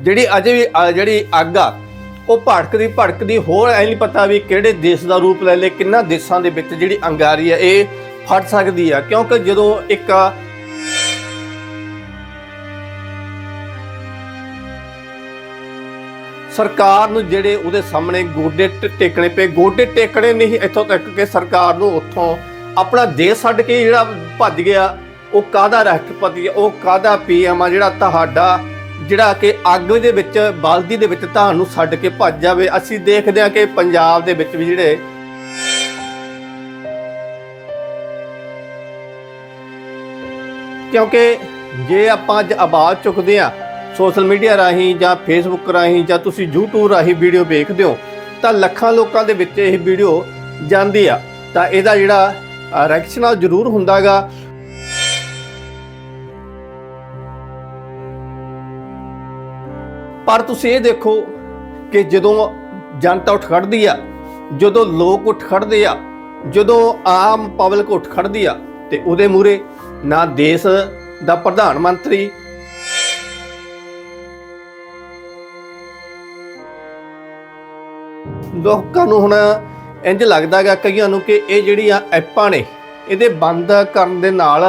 ਜਿਹੜੀ ਅਜੇ ਵੀ ਅ, ਜਿਹੜੀ ਅੱਗ ਆ ਉਹ ਭੜਕਦੀ ਭੜਕਦੀ ਹੋਰ ਐ ਨਹੀਂ ਪਤਾ ਵੀ ਕਿਹੜੇ ਦੇਸ਼ ਦਾ ਰੂਪ ਲੈ ਲੇ ਕਿੰਨਾ ਦੇਸ਼ਾਂ ਦੇ ਵਿੱਚ ਜਿਹੜੀ ਅੰਗਾਰੀ ਆ ਇਹ ਫਟ ਸਕਦੀ ਆ। ਕਿਉਂਕਿ ਜਦੋਂ ਇੱਕ ਸਰਕਾਰ ਨੂੰ ਜਿਹੜੇ ਉਹਦੇ ਸਾਹਮਣੇ ਗੋਡੇ ਟ- ਟੇਕਣੇ ਪਏ ਗੋਡੇ ਟੇਕਣੇ ਨਹੀਂ ਇੱਥੋਂ ਤੱਕ ਕਿ ਸਰਕਾਰ ਨੂੰ ਉੱਥੋਂ ਆਪਣਾ ਦੇਸ਼ ਛੱਡ ਕੇ ਜਿਹੜਾ ਭੱਜ ਗਿਆ ਉਹ ਕਾਹਦਾ ਰਾਸ਼ਟਰਪਤੀ ਆ ਉਹ ਕਾਹਦਾ ਪੀਐਮ ਆ ਜਿਹੜਾ ਤੁਹਾਡਾ ਜਿਹੜਾ ਕਿ ਅੱਗ ਦੇ ਵਿੱਚ, ਬਲਦੀ ਦੇ ਵਿੱਚ ਧਾਨ ਨੂੰ ਛੱਡ ਕੇ ਭੱਜ ਜਾਵੇ। ਅਸੀਂ ਦੇਖਦੇ ਹਾਂ ਕਿ ਪੰਜਾਬ ਦੇ ਵਿੱਚ ਵੀ ਜਿਹੜੇ ਕਿਉਂਕਿ ਜੇ ਆਪਾਂ ਅੱਜ ਆਵਾਜ਼ ਚੁੱਕਦੇ ਆ ਸੋਸ਼ਲ ਮੀਡੀਆ ਰਾਹੀਂ ਜਾਂ ਫੇਸਬੁੱਕ ਰਾਹੀਂ ਜਾਂ ਤੁਸੀਂ YouTube ਰਾਹੀਂ ਵੀਡੀਓ ਵੇਖਦੇ ਹੋ, ਤਾਂ ਲੱਖਾਂ ਲੋਕਾਂ ਦੇ ਵਿੱਚ ਇਹ ਵੀਡੀਓ ਜਾਂਦੀ ਆ। ਤਾਂ ਇਹਦਾ ਜਿਹੜਾ ਰੈਕਸ਼ਨ ਜ਼ਰੂਰ ਹੁੰਦਾਗਾ। ਪਰ ਤੁਸੀਂ ਇਹ ਦੇਖੋ ਕਿ ਜਦੋਂ ਜਨਤਾ ਉੱਠ ਖੜਦੀ ਆ, ਜਦੋਂ ਲੋਕ ਉੱਠ ਖੜਦੇ ਆ, ਜਦੋਂ ਆਮ ਪਬਲਿਕ ਉੱਠ ਖੜਦੀ ਆ, ਤੇ ਉਹਦੇ ਮੂਰੇ ਨਾ ਦੇਸ਼ ਦਾ ਪ੍ਰਧਾਨ ਮੰਤਰੀ ਲੋਕਾਂ ਨੂੰ ਹੁਣ ਇੰਜ ਲੱਗਦਾਗਾ ਕਈਆਂ ਨੂੰ ਕਿ ਇਹ ਜਿਹੜੀਆਂ ਐਪਾਂ ਨੇ, ਇਹਦੇ ਬੰਦ ਕਰਨ ਦੇ ਨਾਲ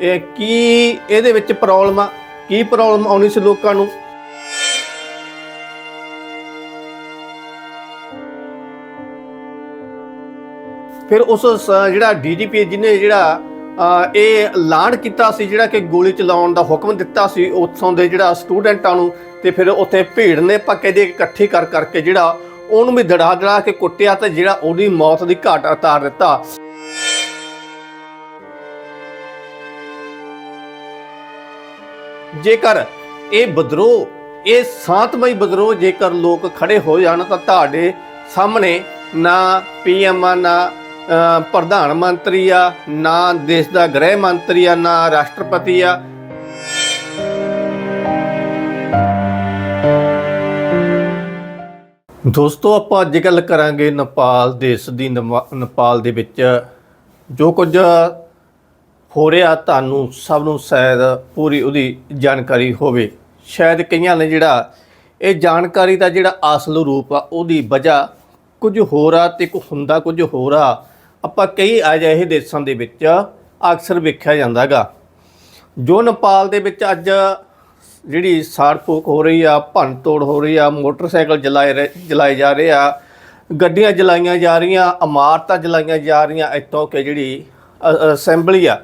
ਇਹ ਕੀ ਇਹਦੇ ਵਿੱਚ ਪ੍ਰੋਬਲਮ ਆ, ਕੀ ਪ੍ਰੋਬਲਮ ਆਉਣੀ ਸੀ ਲੋਕਾਂ ਨੂੰ? ਫਿਰ ਉਸ ਸ- ਜਿਹੜਾ ਡੀਜੀਪੀ ਜਿਹਨੇ ਜਿਹੜਾ ਅ, ਇਹ ਐਲਾਨ ਕੀਤਾ ਸੀ ਜਿਹੜਾ ਕਿ ਗੋਲੀ ਚਲਾਉਣ ਦਾ ਹੁਕਮ ਦਿੱਤਾ ਸੀ ਉੱਥੋਂ ਦੇ ਜਿਹੜਾ ਸਟੂਡੈਂਟਾਂ ਨੂੰ ਤੇ ਫਿਰ ਉੱਥੇ ਭੀੜ ਨੇ ਪੱਕੇ ਦੇ ਇਕੱਠੀ ਕਰ ਕਰਕੇ ਜਿਹੜਾ ਉਹਨੂੰ ਵੀ ਦੜਾ ਦੜਾ ਕੇ ਕੁੱਟਿਆ ਤੇ ਜਿਹੜਾ ਉਹਦੀ ਮੌਤ ਦੀ ਘਾਟ ਉਤਾਰ ਦਿੱਤਾ। ਜੇਕਰ ਇਹ ਵਿਦਰੋਹ ਇਹ ਸ਼ਾਂਤਮਈ ਵਿਦਰੋਹ ਜੇਕਰ ਲੋਕ ਖੜੇ ਹੋ ਜਾਣ ਤਾਂ ਤੁਹਾਡੇ ਸਾਹਮਣੇ ਨਾ ਪੀਐਮ ਆ ਨਾ ਪ੍ਰਧਾਨ ਮੰਤਰੀ ਆ, ਨਾ ਦੇਸ਼ ਦਾ ਗ੍ਰਹਿ ਮੰਤਰੀ ਆ, ਨਾ ਰਾਸ਼ਟਰਪਤੀ ਆ। ਦੋਸਤੋ, ਆਪਾਂ ਅੱਜ ਗੱਲ ਕਰਾਂਗੇ ਨੇਪਾਲ ਦੇਸ਼ ਦੀ ਨਵਾ- ਨੇਪਾਲ ਦੇ ਵਿੱਚ, ਜੋ ਕੁਝ ਹੋ ਰਿਹਾ, ਤੁਹਾਨੂੰ ਸਭ ਨੂੰ ਸ਼ਾਇਦ ਪੂਰੀ ਉਹਦੀ ਜਾਣਕਾਰੀ ਹੋਵੇ। ਸ਼ਾਇਦ ਕਈਆਂ ਨੇ ਜਿਹੜਾ ਇਹ ਜਾਣਕਾਰੀ ਦਾ ਜਿਹੜਾ ਅਸਲ ਰੂਪ ਆ, ਉਹਦੀ ਵਜ੍ਹਾ ਕੁਝ ਹੋਰ ਆ ਤੇ ਕੁ ਹੁੰਦਾ ਕੁਝ ਹੋਰ ਆ। ਆਪਾਂ ਕਈ ਅਜਿਹੇ ਦੇਸ਼ਾਂ ਦੇ ਵਿੱਚ ਅਕਸਰ ਵੇਖਿਆ ਜਾਂਦਾਗਾ। ਜੋ ਨੇਪਾਲ ਦੇ ਵਿੱਚ ਅੱਜ ਜਿਹੜੀ ਸਾੜ ਫੂਕ ਹੋ ਰਹੀ ਆ, ਭੰਨ ਤੋੜ ਹੋ ਰਹੀ ਆ, ਮੋਟਰਸਾਈਕਲ ਜਲਾਏ ਰਹੇ- ਜਲਾਏ ਜਾ ਰਹੇ ਆ, ਗੱਡੀਆਂ ਜਲਾਈਆਂ ਜਾ ਰਹੀਆਂ, ਇਮਾਰਤਾਂ ਜਲਾਈਆਂ ਜਾ ਰਹੀਆਂ, ਇੱਥੋਂ ਕਿ ਜਿਹੜੀ ਅ- ਅਸੈਂਬਲੀ ਆ,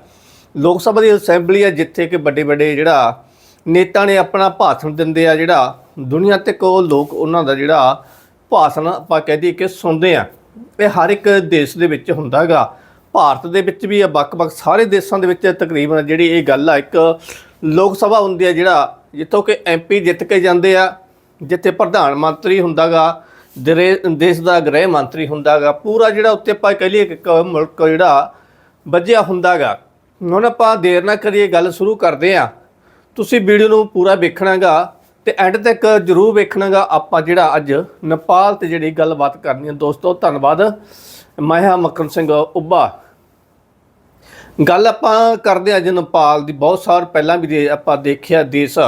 ਲੋਕ ਸਭਾ ਦੀ ਅਸੈਂਬਲੀ ਆ, ਜਿੱਥੇ ਕਿ ਵੱਡੇ ਵੱਡੇ ਜਿਹੜਾ ਨੇਤਾ ਨੇ ਆਪਣਾ ਭਾਸ਼ਣ ਦਿੰਦੇ ਆ, ਜਿਹੜਾ ਦੁਨੀਆ ਤੇ ਕੋ ਲੋਕ ਉਹਨਾਂ ਦਾ ਜਿਹੜਾ ਭਾਸ਼ਣ ਆਪਾਂ ਕਹਿ ਦਈਏ ਕਿ ਸੁਣਦੇ ਆ। ਇਹ ਹਰ ਇੱਕ ਦੇਸ਼ ਦੇ ਵਿੱਚ ਹੁੰਦਾਗਾ। ਭਾਰਤ ਦੇ ਵਿੱਚ ਵੀ ਆ ਵੱਖ-ਵੱਖ ਸਾਰੇ ਦੇਸ਼ਾਂ ਦੇ ਵਿੱਚ ਤਕਰੀਬਨ ਜਿਹੜੀ ਇਹ ਗੱਲ ਆ, ਇੱਕ ਲੋਕ ਸਭਾ ਹੁੰਦੀ ਆ ਜਿਹੜਾ ਜਿੱਥੋਂ ਕਿ ਐਮਪੀ ਜਿੱਤ ਕੇ ਜਾਂਦੇ ਆ, ਜਿੱਥੇ ਪ੍ਰਧਾਨ ਮੰਤਰੀ ਹੁੰਦਾਗਾ, ਦਰੇ- ਦੇਸ਼ ਦਾ ਗ੍ਰਹਿ ਮੰਤਰੀ ਹੁੰਦਾਗਾ, ਪੂਰਾ ਜਿਹੜਾ ਉੱਤੇ ਆਪਾਂ ਕਹਿ ਲਈਏ ਕਿ ਇੱਕ ਮੁਲਕ ਜਿਹੜਾ ਵੱਜਿਆ ਹੁੰਦਾਗਾ। ਹੁਣ ਆਪਾਂ ਦੇਰ ਨਾ ਕਰੀਏ ਗੱਲ ਸ਼ੁਰੂ ਕਰਦੇ ਆ। ਤੁਸੀਂ ਵੀਡੀਓ ਨੂੰ ਪੂਰਾ ਵੇਖਣਾਗਾ। ਤੇ ਐਂਡ ਤੱਕ ਜਰੂਰ ਵੇਖਣਾਗਾ ਆਪਾਂ ਜਿਹੜਾ ਅੱਜ ਨੇਪਾਲ ਤੇ ਜਿਹੜੀ ਗੱਲਬਾਤ ਕਰਨੀ ਹੈ ਦੋਸਤੋ, ਧੰਨਵਾਦ। ਮੈਂ ਹਾਂ ਮਕਰਨ ਸਿੰਘ ਉੱਬਾ ਗੱਲ ਆਪਾਂ ਕਰਦੇ ਹਾਂ ਅੱਜ ਨੇਪਾਲ ਦੀ। ਬਹੁਤ ਸਾਲ ਪਹਿਲਾਂ ਵੀ ਦੇ- ਆਪਾਂ ਦੇਖਿਆ ਦੇਸ਼,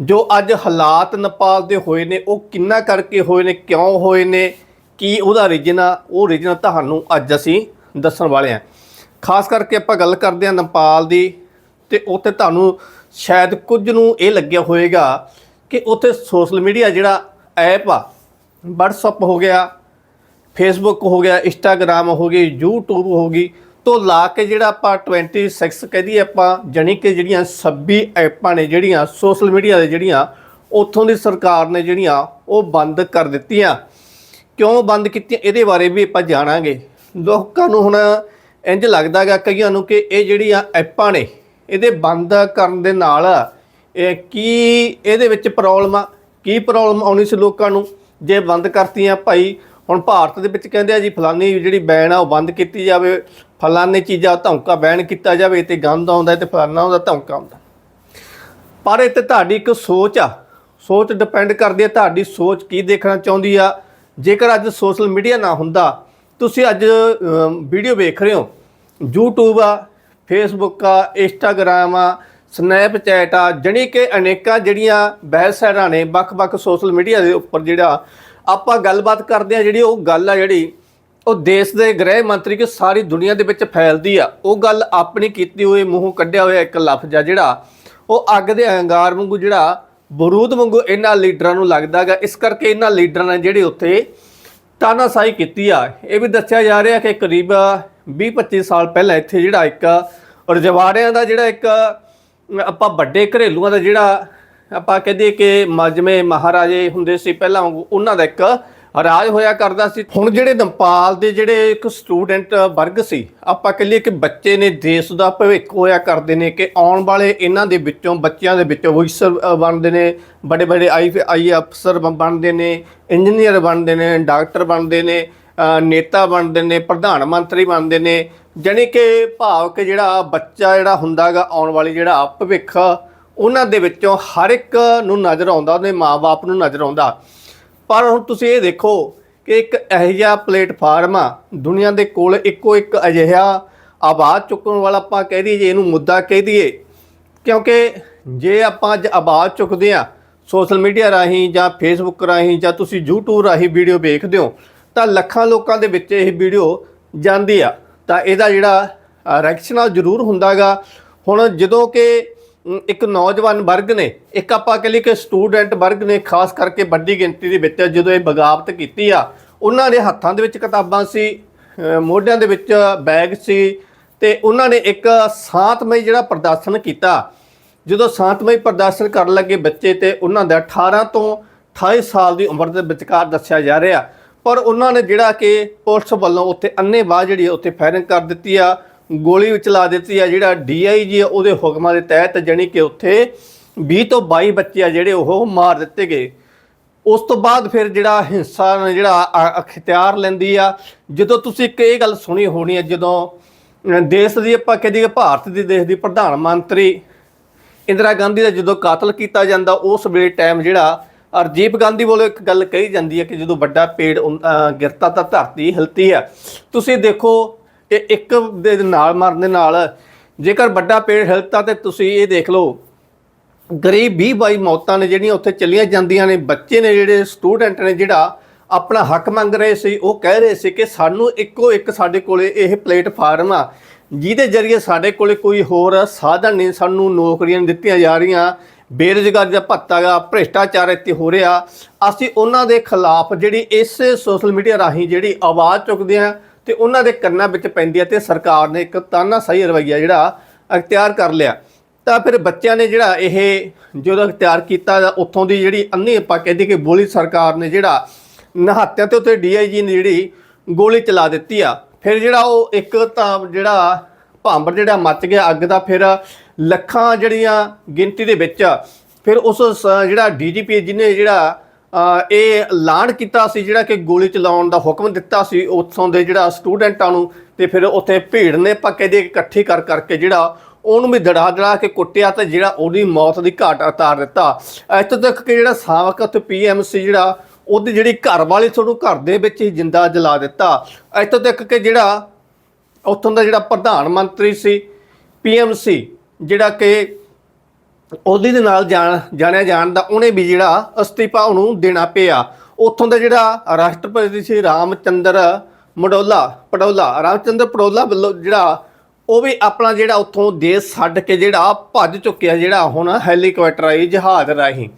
ਜੋ ਅੱਜ ਹਾਲਾਤ ਨੇਪਾਲ ਦੇ ਹੋਏ ਨੇ, ਉਹ ਕਿੰਨਾ ਕਰਕੇ ਹੋਏ ਨੇ, ਕਿਉਂ ਹੋਏ ਨੇ, ਕੀ ਉਹਦਾ ਰੀਜਨ ਆ, ਉਹ ਰੀਜਨ ਤੁਹਾਨੂੰ ਅੱਜ ਅਸੀਂ ਦੱਸਣ ਵਾਲੇ ਹਾਂ। ਖਾਸ ਕਰਕੇ ਆਪਾਂ ਗੱਲ ਕਰਦੇ ਹਾਂ ਨੇਪਾਲ ਦੀ ਤੇ ਉੱਥੇ ਤੁਹਾਨੂੰ ਸ਼ਾਇਦ ਕੁਝ ਨੂੰ ਇਹ ਲੱਗਿਆ ਹੋਵੇਗਾ ਕਿ ਉੱਥੇ ਸੋਸ਼ਲ ਮੀਡੀਆ ਜਿਹੜਾ ਐਪ ਆ, WhatsApp ਹੋ ਗਿਆ ਫੇਸਬੁੱਕ ਹੋ ਗਿਆ ਇੰਸਟਾਗ੍ਰam ਹੋ ਗਈ, YouTube ਹੋ ਗਈ, ਤੋਂ ਲਾ ਕੇ ਜਿਹੜਾ ਆਪਾਂ 26 ਕਹਦੀ ਆਪਾਂ, ਜਾਣੀ ਕਿ ਜਿਹੜੀਆਂ 26 ਐਪਾਂ ਨੇ ਜਿਹੜੀਆਂ, ਸੋਸ਼ਲ ਮੀਡੀਆ ਦੇ ਜਿਹੜੀਆਂ, ਉੱਥੋਂ ਦੀ ਸਰਕਾਰ ਨੇ ਜਿਹੜੀਆਂ, ਉਹ ਬੰਦ ਕਰ ਦਿੱਤੀਆਂ। ਕਿਉਂ ਬੰਦ ਕੀਤੀਆਂ? ਇਹਦੇ ਬਾਰੇ ਵੀ ਆਪਾਂ ਜਾਣਾਂਗੇ। ਲੋਕਾਂ ਨੂੰ ਹੁਣ ਇੰਜ ਲੱਗਦਾਗਾ ਕਈਆਂ ਨੂੰ ਕਿ ਇਹ ਜਿਹੜੀਆਂ ਐਪਾਂ ਨੇ ਇਹਦੇ ਬੰਦ ਕਰਨ ਦੇ ਨਾਲ, ਇਹ ਕੀ ਇਹਦੇ ਵਿੱਚ ਪ੍ਰੋਬਲਮ ਆ? ਕੀ ਪ੍ਰੋਬਲਮ ਆਉਣੀ ਸੀ ਲੋਕਾਂ ਨੂੰ? ਜੇ ਬੰਦ ਕਰਤੀਆਂ ਭਾਈ, ਹੁਣ ਭਾਰਤ ਦੇ ਵਿੱਚ ਕਹਿੰਦੇ ਆ ਜੀ, ਫਲਾਨੀ ਜਿਹੜੀ ਬੈਨ ਆ, ਉਹ ਬੰਦ ਕੀਤੀ ਜਾਵੇ। ਫਲਾਨੀ ਚੀਜ਼ਾਂ ਧੌਂਕਾ ਬੈਨ ਕੀਤਾ ਜਾਵੇ ਤੇ ਗੰਦ ਆਉਂਦਾ ਤੇ ਫਲਾਨਾ ਉਹਦਾ ਧੌਂਕਾ ਆਉਂਦਾ। ਪਰ ਇਹ ਤੇ ਤੁਹਾਡੀ ਇੱਕ ਸੋਚ ਆ। ਸੋਚ ਡਿਪੈਂਡ ਕਰਦੀ ਹੈ ਤੁਹਾਡੀ ਸੋਚ ਕੀ ਦੇਖਣਾ ਚਾਹੁੰਦੀ ਆ? ਜੇਕਰ ਅੱਜ ਸੋਸ਼ਲ ਮੀਡੀਆ ਨਾ ਹੁੰਦਾ, ਤੁਸੀਂ ਅੱਜ ਵੀਡੀਓ ਵੇਖ ਰਹੇ ਹੋ। YouTube ਆ ਫੇਸਬੁੱਕ ਆ, Instagram ਆ ਸਨੈਪਚੈਟ ਆ, ਜਣੀ ਕਿ ਅਨੇਕਾਂ ਜਿਹੜੀਆਂ ਵੈਬਸਾਈਟਾਂ ਨੇ ਵੱਖ-ਵੱਖ ਸੋਸ਼ਲ ਮੀਡੀਆ ਦੇ ਉੱਪਰ ਜਿਹੜਾ ਆਪਾਂ ਗੱਲਬਾਤ ਕਰਦੇ ਆ ਜਿਹੜੀ ਉਹ ਗੱਲ ਆ ਜਿਹੜੀ, ਉਹ ਦੇਸ਼ ਦੇ ਗ੍ਰਹਿ ਮੰਤਰੀ ਕਿ ਸਾਰੀ ਦੁਨੀਆ ਦੇ ਵਿੱਚ ਫੈਲਦੀ ਆ। ਉਹ ਗੱਲ ਆਪਣੀ ਕੀਤੀ ਹੋਈ, ਮੂੰਹੋਂ ਕੱਢਿਆ ਹੋਇਆ ਇੱਕ ਲਫ਼ਜ਼ ਆ ਜਿਹੜਾ, ਉਹ ਅੱਗ ਦੇ ਅੰਗਾਰ ਵਾਂਗੂ ਜਿਹੜਾ ਬਰੂਦ ਵਾਂਗੂ ਇਹਨਾਂ ਲੀਡਰਾਂ ਨੂੰ ਲੱਗਦਾਗਾ ਇਸ ਕਰਕੇ ਇਹਨਾਂ ਲੀਡਰਾਂ ਨੇ ਜਿਹੜੇ ਉੱਥੇ ਤਾਨਾਸ਼ਾਹੀ ਕੀਤੀ ਆ। ਇਹ ਵੀ ਦੱਸਿਆ ਜਾ ਰਿਹਾ ਕਿ ਕਰੀਬ 20-25 ਸਾਲ ਪਹਿਲਾਂ ਇੱਥੇ ਜਿਹੜਾ ਇੱਕ ਰਜਵਾੜਿਆਂ ਦਾ ਜਿਹੜਾ ਇੱਕ, ਆਪਾਂ ਵੱਡੇ ਘਰੇਲੂਆਂ ਦਾ ਜਿਹੜਾ ਆਪਾਂ ਕਹਦੇ ਕਿ ਮਜਮੇ ਮਹਾਰਾਜੇ ਹੁੰਦੇ ਸੀ, ਪਹਿਲਾਂ ਉਹਨਾਂ ਦਾ ਇੱਕ ਰਾਜ ਹੋਇਆ ਕਰਦਾ ਸੀ। ਹੁਣ ਜਿਹੜੇ ਨੇਪਾਲ ਦੇ ਜਿਹੜੇ ਇੱਕ ਸਟੂਡੈਂਟ ਵਰਗ ਸੀ, ਆਪਾਂ ਕਹੀਏ ਕਿ ਬੱਚੇ ਨੇ ਦੇਸ਼ ਦਾ ਭਵਿੱਖ ਹੋਇਆ ਕਰਦੇ ਨੇ ਕਿ ਆਉਣ ਵਾਲੇ ਇਹਨਾਂ ਦੇ ਵਿੱਚੋਂ, ਬੱਚਿਆਂ ਦੇ ਵਿੱਚੋਂ ਅਫਸਰ ਬਣਦੇ ਨੇ ਬੜੇ ਵੱਡੇ ਆਈ ਆਈ ਅਫਸਰ ਬ- ਬਣਦੇ ਨੇ, ਇੰਜੀਨੀਅਰ ਬਣਦੇ ਨੇ, ਡਾਕਟਰ ਬਣਦੇ ਨੇ ਨੇਤਾ ਬਣਦੇ ਨੇ, ਪ੍ਰਧਾਨ ਮੰਤਰੀ ਬਣਦੇ ਨੇ, ਜਾਣੀ ਕਿ ਭਾਵ ਕਿ ਜਿਹੜਾ ਬੱਚਾ ਜਿਹੜਾ ਹੁੰਦਾਗਾ ਆਉਣ ਵਾਲੀ ਜਿਹੜਾ ਭਵਿੱਖ, ਉਹਨਾਂ ਦੇ ਵਿੱਚੋਂ ਹਰ ਇੱਕ ਨੂੰ ਨਜ਼ਰ ਆਉਂਦਾ, ਉਹਦੇ ਮਾਪੇ ਨੂੰ ਨਜ਼ਰ ਆਉਂਦਾ। ਪਰ ਹੁਣ ਤੁਸੀਂ ਇਹ ਦੇਖੋ ਕਿ ਇੱਕ ਇਹੋ ਜਿਹਾ ਪਲੇਟਫਾਰਮ ਆ, ਦੁਨੀਆ ਦੇ ਕੋਲ ਇੱਕੋ ਇੱਕ ਅਜਿਹਾ ਆਵਾਜ਼ ਚੁੱਕਣ ਵਾਲਾ ਆਪਾਂ ਕਹਿ ਦਈਏ, ਜੇ ਇਹਨੂੰ ਮੁੱਦਾ ਕਹਿ ਦਈਏ, ਕਿਉਂਕਿ ਜੇ ਆਪਾਂ ਅੱਜ ਆਵਾਜ਼ ਚੁੱਕਦੇ ਆ ਸੋਸ਼ਲ ਮੀਡੀਆ ਰਾਹੀਂ ਜਾਂ ਫੇਸਬੁੱਕ ਰਾਹੀਂ ਜਾਂ ਤੁਸੀਂ YouTube ਰਾਹੀਂ ਵੀਡੀਓ ਵੇਖਦੇ ਹੋ ਤਾਂ ਲੱਖਾਂ ਲੋਕਾਂ ਦੇ ਵਿੱਚ ਇਹ ਵੀਡੀਓ ਜਾਂਦੀ ਆ। ਤਾਂ ਇਹਦਾ ਜਿਹੜਾ ਰਿਐਕਸ਼ਨ ਆ ਉਹ ਜ਼ਰੂਰ ਹੁੰਦਾਗਾ। ਹੁਣ ਜਦੋਂ ਕਿ ਇੱਕ ਨੌਜਵਾਨ ਵਰਗ ਨੇ, ਇੱਕ ਆਪਾਂ ਕਹ ਲਈ ਕਿ ਸਟੂਡੈਂਟ ਵਰਗ ਨੇ, ਖਾਸ ਕਰਕੇ ਵੱਡੀ ਗਿਣਤੀ ਦੇ ਵਿੱਚ ਜਦੋਂ ਇਹ ਬਗਾਵਤ ਕੀਤੀ ਆ, ਉਹਨਾਂ ਦੇ ਹੱਥਾਂ ਦੇ ਵਿੱਚ ਕਿਤਾਬਾਂ ਸੀ ਮੋਢਿਆਂ ਦੇ ਵਿੱਚ ਬੈਗ ਸੀ, ਤੇ ਉਹਨਾਂ ਨੇ ਇੱਕ ਸ਼ਾਂਤਮਈ ਜਿਹੜਾ ਪ੍ਰਦਰਸ਼ਨ ਕੀਤਾ। ਜਦੋਂ ਸ਼ਾਂਤਮਈ ਪ੍ਰਦਰਸ਼ਨ ਕਰਨ ਲੱਗੇ ਬੱਚੇ ਤੇ ਉਹਨਾਂ ਦਾ 18 ਤੋਂ 28 ਸਾਲ ਦੀ ਉਮਰ ਦੇ ਵਿਚਕਾਰ ਦੱਸਿਆ ਜਾ ਰਿਹਾ ਪਰ ਉਹਨਾਂ ਨੇ ਜਿਹੜਾ ਕਿ ਪੁਲਿਸ ਵੱਲੋਂ ਉੱਥੇ ਅੰਨੇਵਾਹ ਜਿਹੜੀ ਹੈ ਉੱਥੇ ਫਾਇਰਿੰਗ ਕਰ ਦਿੱਤੀ ਆ, ਗੋਲੀ ਵੀ ਚਲਾ ਦਿੱਤੀ ਆ, ਜਿਹੜਾ ਡੀਆਈਜੀ ਉਹਦੇ ਹੁਕਮਾਂ ਦੇ ਤਹਿਤ ਜਾਣੀ ਕਿ ਉੱਥੇ 20 ਤੋਂ 22 ਬੱਚੇ ਆ ਜਿਹੜੇ ਉਹ ਮਾਰ ਦਿੱਤੇ ਗਏ। ਉਸ ਤੋਂ ਬਾਅਦ ਫਿਰ ਜਿਹੜਾ ਹਿੰਸਾ ਨੇ ਜਿਹੜਾ ਅ- ਅਖਤਿਆਰ ਲੈਂਦੀ ਆ, ਜਦੋਂ ਤੁਸੀਂ ਇੱਕ ਇਹ ਗੱਲ ਸੁਣੀ ਹੋਣੀ ਹੈ ਜਦੋਂ ਦੇਸ਼ ਦੀ ਆਪਾਂ ਕਹਦੇ ਭਾਰਤ ਦੀ ਦੇਸ਼ ਦੀ ਪ੍ਰਧਾਨ ਮੰਤਰੀ ਇੰਦਰਾ ਗਾਂਧੀ ਦਾ ਜਦੋਂ ਕਾਤਲ ਕੀਤਾ ਜਾਂਦਾ, ਉਸ ਵੇਲੇ ਟਾਈਮ ਜਿਹੜਾ ਅਰਜੀਪ ਗਾਂਧੀ ਵੱਲੋਂ ਇੱਕ ਗੱਲ ਕਹੀ ਜਾਂਦੀ ਹੈ ਕਿ ਜਦੋਂ ਵੱਡਾ ਪੇੜ ਗਿਰਤਾ ਤਾਂ ਧਰਤੀ ਹਿਲਤੀ ਹੈ। ਤੁਸੀਂ ਦੇਖੋ ਕਿ ਇੱਕ ਦੇ ਨਾਲ ਮਰਨ ਦੇ ਨਾਲ ਜੇਕਰ ਵੱਡਾ ਪੇੜ ਹਿਲਤਾ ਤੇ ਤੁਸੀਂ ਇਹ ਦੇਖ ਲਓ, ਗਰੀਬ 20 22 ਮੌਤਾਂ ਨੇ ਜਿਹੜੀਆਂ ਉੱਥੇ ਚੱਲੀਆਂ ਜਾਂਦੀਆਂ ਨੇ, ਬੱਚੇ ਨੇ ਜਿਹੜੇ ਸਟੂਡੈਂਟ ਨੇ ਜਿਹੜਾ ਆਪਣਾ ਹੱਕ ਮੰਗ ਰਹੇ ਸੀ, ਉਹ ਕਹਿ ਰਹੇ ਸੀ ਕਿ ਸਾਨੂੰ ਇੱਕੋ ਇੱਕ ਸਾਡੇ ਕੋਲੇ ਇਹ ਪਲੇਟਫਾਰਮ ਆ, ਜਿਹਦੇ ਜ਼ਰੀਏ ਸਾਡੇ ਕੋਲੇ ਕੋਈ ਹੋਰ ਸਾਧਨ ਨਹੀਂ, ਸਾਨੂੰ ਨੌਕਰੀਆਂ ਨਹੀਂ ਦਿੱਤੀਆਂ ਜਾ ਰਹੀਆਂ। ਬੇਰੁਜ਼ਗਾਰੀ ਦਾ ਭੱਤਾ ਗਾ ਭ੍ਰਿਸ਼ਟਾਚਾਰ ਇੱਥੇ ਹੋ ਰਿਹਾ। ਅਸੀਂ ਉਹਨਾਂ ਦੇ ਖਿਲਾਫ ਜਿਹੜੀ ਇਸ ਸੋਸ਼ਲ ਮੀਡੀਆ ਰਾਹੀਂ ਜਿਹੜੀ ਆਵਾਜ਼ ਚੁੱਕਦੇ ਆ ਤੇ ਉਹਨਾਂ ਦੇ ਕੰਨਾਂ ਵਿੱਚ ਪੈਂਦੀ ਹੈ ਤੇ ਸਰਕਾਰ ਨੇ ਇੱਕ ਤਾਨਾ ਸਹੀ ਰਵੱਈਆ ਜਿਹੜਾ ਅਖਤਿਆਰ ਕਰ ਲਿਆ। ਤਾਂ ਫਿਰ ਬੱਚਿਆਂ ਨੇ ਜਿਹੜਾ ਇਹ ਜਦੋਂ ਅਖਤਿਆਰ ਕੀਤਾ ਉੱਥੋਂ ਦੀ ਜਿਹੜੀ ਅੰਨੀ ਆਪਾਂ ਕਹਿੰਦੇ ਕਿ ਬੋਲੀ ਸਰਕਾਰ ਨੇ ਜਿਹੜਾ ਨਹਾਤਿਆਂ ਤੇ ਉੱਤੇ ਡੀਆਈਜੀ ਨੇ ਜਿਹੜੀ ਗੋਲੀ ਚਲਾ ਦਿੱਤੀ ਆ। ਫਿਰ ਜਿਹੜਾ ਉਹ ਇੱਕ ਤਾਂ ਜਿਹੜਾ ਭਾਂਬੜ ਜਿਹੜਾ ਮੱਚ ਗਿਆ, ਅੱਗ ਦਾ ਫਿਰ ਲੱਖਾਂ ਜਿਹੜੀਆਂ ਗਿਣਤੀ ਦੇ ਵਿੱਚ, ਫਿਰ ਉਸ ਸ- ਜਿਹੜਾ ਡੀਜੀਪੀ ਜਿਹਨੇ ਜਿਹੜਾ ਇਹ ਐਲਾਨ ਕੀਤਾ ਸੀ, ਜਿਹੜਾ ਕਿ ਗੋਲੀ ਚਲਾਉਣ ਦਾ ਹੁਕਮ ਦਿੱਤਾ ਸੀ, ਉੱਥੋਂ ਦੇ ਜਿਹੜਾ ਸਟੂਡੈਂਟਾਂ ਨੂੰ, ਤੇ ਫਿਰ ਉੱਥੇ ਭੀੜ ਨੇ ਪੱਕੇ ਦੇ ਇਕੱਠੀ ਕਰ ਕਰਕੇ ਜਿਹੜਾ ਉਹਨੂੰ ਵੀ ਦੜਾ ਦੜਾ ਕੇ ਕੁੱਟਿਆ ਤੇ ਜਿਹੜਾ ਉਹਦੀ ਮੌਤ ਦੀ ਘਾਟ ਉਤਾਰ ਦਿੱਤਾ। ਇੱਥੋਂ ਤੱਕ ਕਿ ਜਿਹੜਾ ਸਾਬਕਾ ਉੱਥੇ ਪੀਐਮਸੀ ਜਿਹੜਾ, ਉਹਦੀ ਜਿਹੜੀ ਘਰ ਵਾਲੀ ਤੁਹਾਨੂੰ ਘਰ ਦੇ ਵਿੱਚ ਹੀ ਜਿੰਦਾ ਜਲਾ ਦਿੱਤਾ। ਇੱਥੋਂ ਤੱਕ ਕਿ ਜਿਹੜਾ ਉੱਥੋਂ ਦਾ ਜਿਹੜਾ ਪ੍ਰਧਾਨ ਮੰਤਰੀ ਸੀ ਪੀਐਮਸੀ ਜਿਹੜਾ ਕਿ ਉਹਦੇ ਦੇ ਨਾਲ ਜਾਣ, ਜਾਣਿਆ ਜਾਣ ਦਾ ਉਹਨੇ ਵੀ ਜਿਹੜਾ ਅਸਤੀਫਾ ਉਹਨੂੰ ਦੇਣਾ ਪਿਆ। ਉੱਥੋਂ ਦਾ ਜਿਹੜਾ ਰਾਸ਼ਟਰਪਤੀ ਸੀ ਰਾਮਚੰਦਰ ਮਡੋਲਾ ਪਡੋਲਾ ਰਾਮਚੰਦਰ ਪਡੋਲਾ ਵੱਲੋਂ ਜਿਹੜਾ ਉਹ ਵੀ ਆਪਣਾ ਜਿਹੜਾ ਉੱਥੋਂ ਦੇਸ਼ ਛੱਡ ਕੇ ਜਿਹੜਾ ਭੱਜ ਚੁੱਕਿਆ ਜਿਹੜਾ ਹੁਣ ਹੈਲੀਕਾਪਟਰ ਆਈ ਜਹਾਜ਼ ਰਾਹੀਂ।